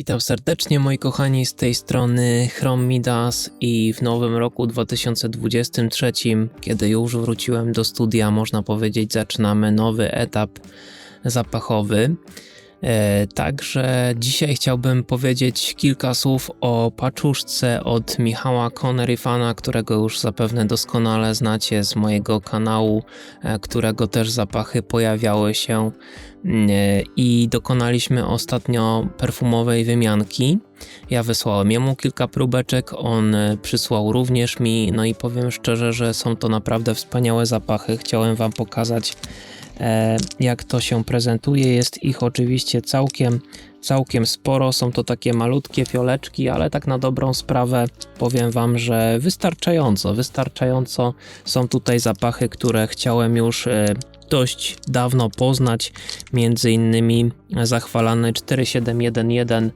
Witam serdecznie moi kochani z tej strony Chrome Midas i w nowym roku 2023, kiedy już wróciłem do studia, można powiedzieć, zaczynamy nowy etap zapachowy. E, Także dzisiaj chciałbym powiedzieć kilka słów o paczuszce od Michała Conneryfana, którego już zapewne doskonale znacie z mojego kanału, e, którego też zapachy pojawiały się e, i dokonaliśmy ostatnio perfumowej wymianki. Ja wysłałem jemu kilka próbeczek, on przysłał również mi, no i powiem szczerze, że są to naprawdę wspaniałe zapachy. Chciałem Wam pokazać, jak to się prezentuje. Jest ich oczywiście całkiem, całkiem sporo. Są to takie malutkie fioleczki, ale tak na dobrą sprawę powiem Wam, że wystarczająco, wystarczająco są tutaj zapachy, które chciałem już e, dość dawno poznać, między innymi zachwalany 4711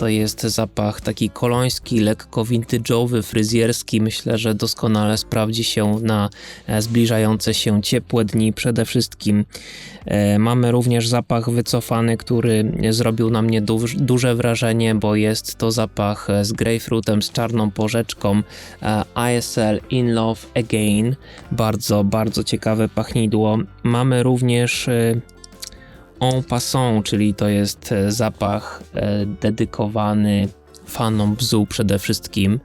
to jest zapach taki koloński, lekko vintage'owy, fryzjerski. Myślę, że doskonale sprawdzi się na e, zbliżające się ciepłe dni przede wszystkim. E, mamy również zapach wycofany, który zrobił na mnie duż, duże wrażenie, bo jest to zapach e, z grapefruitem, z czarną porzeczką ISL In Love Again. Bardzo, bardzo ciekawe pachnidło. Mamy również en passant, czyli to jest e, zapach e, dedykowany fanom bzu przede wszystkim.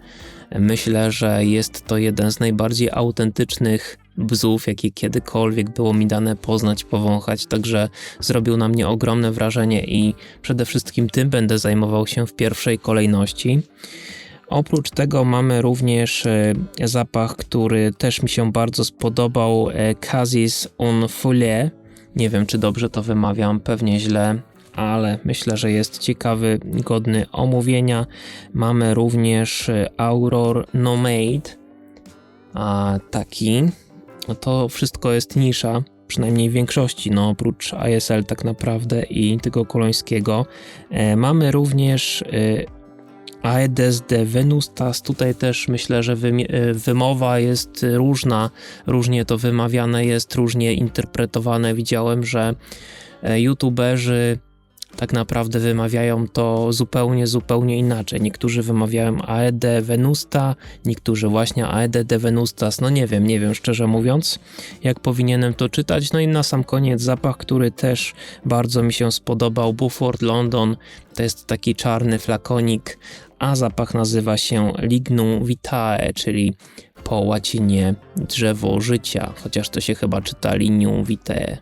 Myślę, że jest to jeden z najbardziej autentycznych bzów, jakie kiedykolwiek było mi dane poznać, powąchać, także zrobił na mnie ogromne wrażenie i przede wszystkim tym będę zajmował się w pierwszej kolejności. Oprócz tego mamy również e, zapach, który też mi się bardzo spodobał, Cassis on Folie nie wiem, czy dobrze to wymawiam, pewnie źle, ale myślę, że jest ciekawy, godny omówienia. Mamy również y, Auror Nomade, a taki. To wszystko jest nisza, przynajmniej w większości, no oprócz ISL tak naprawdę i tego kolońskiego. E, mamy również y, Aedes de Venustas. Tutaj też myślę, że e, wymowa jest różna, różnie to wymawiane jest, różnie interpretowane. Widziałem, że e, youtuberzy tak naprawdę wymawiają to zupełnie, zupełnie inaczej. Niektórzy wymawiają Aede Venusta, niektórzy właśnie Aede de Venustas. No nie wiem, nie wiem szczerze mówiąc, jak powinienem to czytać. No i na sam koniec zapach, który też bardzo mi się spodobał, Buford London. To jest taki czarny flakonik, a zapach nazywa się Lignum vitae, czyli po łacinie drzewo życia, chociaż to się chyba czyta Lignum vitae.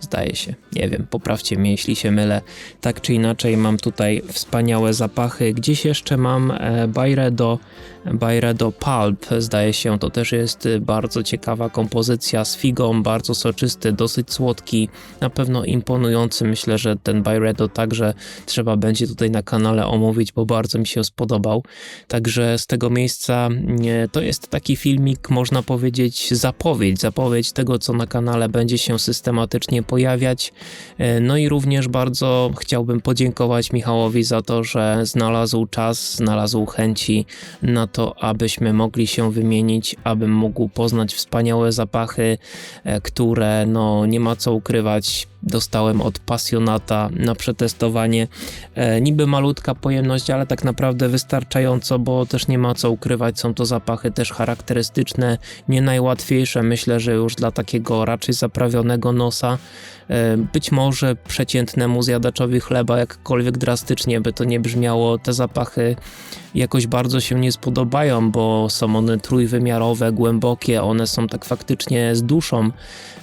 Zdaje się, nie wiem, poprawcie mnie, jeśli się mylę. Tak czy inaczej, mam tutaj wspaniałe zapachy. Gdzieś jeszcze mam e, Byredo, Byredo Pulp, zdaje się, to też jest bardzo ciekawa kompozycja z figą, bardzo soczysty, dosyć słodki, na pewno imponujący. Myślę, że ten Byredo także trzeba będzie tutaj na kanale omówić, bo bardzo mi się spodobał. Także z tego miejsca to jest taki filmik, można powiedzieć, zapowiedź, zapowiedź tego, co na kanale będzie się systematycznie pojawiać. E, no i również bardzo chciałbym podziękować Michałowi za to, że znalazł czas, znalazł chęci na to, abyśmy mogli się wymienić, abym mógł poznać wspaniałe zapachy, e, które no nie ma co ukrywać dostałem od pasjonata na przetestowanie. E, niby malutka pojemność, ale tak naprawdę wystarczająco, bo też nie ma co ukrywać. Są to zapachy też charakterystyczne, nie najłatwiejsze. Myślę, że już dla takiego raczej zaprawionego nosa. E, być może przeciętnemu zjadaczowi chleba, jakkolwiek drastycznie by to nie brzmiało, te zapachy jakoś bardzo się nie spodobają, bo są one trójwymiarowe, głębokie, one są tak faktycznie z duszą,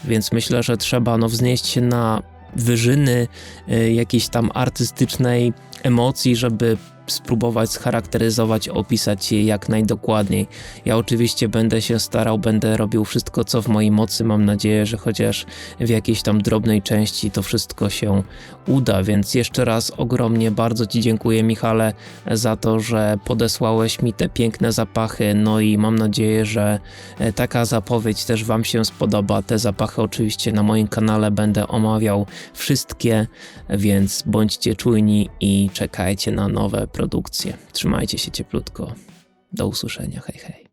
więc myślę, że trzeba no, wznieść się na wyżyny y, jakiejś tam artystycznej emocji, żeby spróbować scharakteryzować, opisać je jak najdokładniej. Ja oczywiście będę się starał, będę robił wszystko, co w mojej mocy. Mam nadzieję, że chociaż w jakiejś tam drobnej części to wszystko się uda. Więc jeszcze raz ogromnie bardzo Ci dziękuję, Michale, za to, że podesłałeś mi te piękne zapachy. No i mam nadzieję, że e, taka zapowiedź też Wam się spodoba. Te zapachy oczywiście na moim kanale będę omawiał wszystkie, więc bądźcie czujni i czekajcie na nowe produkcje. Trzymajcie się cieplutko. Do usłyszenia. Hej, hej.